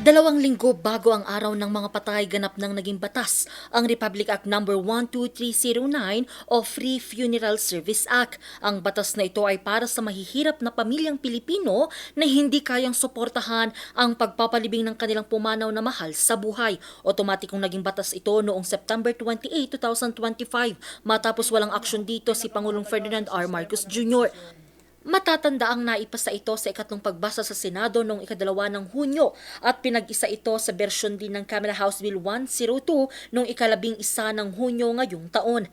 Dalawang linggo bago ang araw ng mga patay ganap ng naging batas ang Republic Act No. 12309 o Free Funeral Service Act. Ang batas na ito ay para sa mahihirap na pamilyang Pilipino na hindi kayang suportahan ang pagpapalibing ng kanilang pumanaw na mahal sa buhay. Otomatikong naging batas ito noong September 28, 2025 matapos walang aksyon dito si Pangulong Ferdinand R. Marcos Jr. Matatanda ang naipasa ito sa ikatlong pagbasa sa Senado noong ikadalawa ng Hunyo at pinag-isa ito sa bersyon din ng Kamara House Bill 102 noong ikalabing isa ng Hunyo ngayong taon.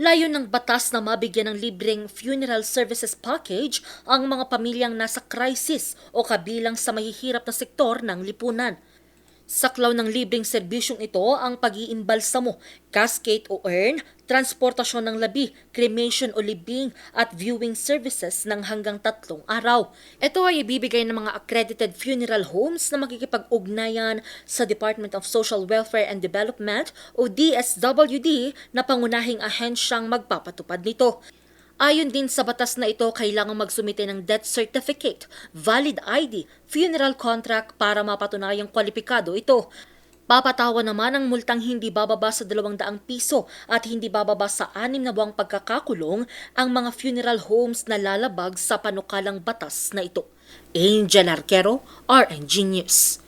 Layo ng batas na mabigyan ng libreng funeral services package ang mga pamilyang nasa crisis o kabilang sa mahihirap na sektor ng lipunan. Saklaw ng libreng serbisyong ito ang pag-iimbalsamo, cascade o urn, transportasyon ng labi, cremation o libing at viewing services ng hanggang tatlong araw. Ito ay ibibigay ng mga accredited funeral homes na makikipag-ugnayan sa Department of Social Welfare and Development o DSWD na pangunahing ahensyang magpapatupad nito. Ayon din sa batas na ito, kailangan magsumite ng death certificate, valid ID, funeral contract para mapatunayang kwalipikado ito. Papatawa naman ang multang hindi bababa sa 200 piso at hindi bababa sa anim na buwang pagkakakulong ang mga funeral homes na lalabag sa panukalang batas na ito. Angel Arquero, RNG News.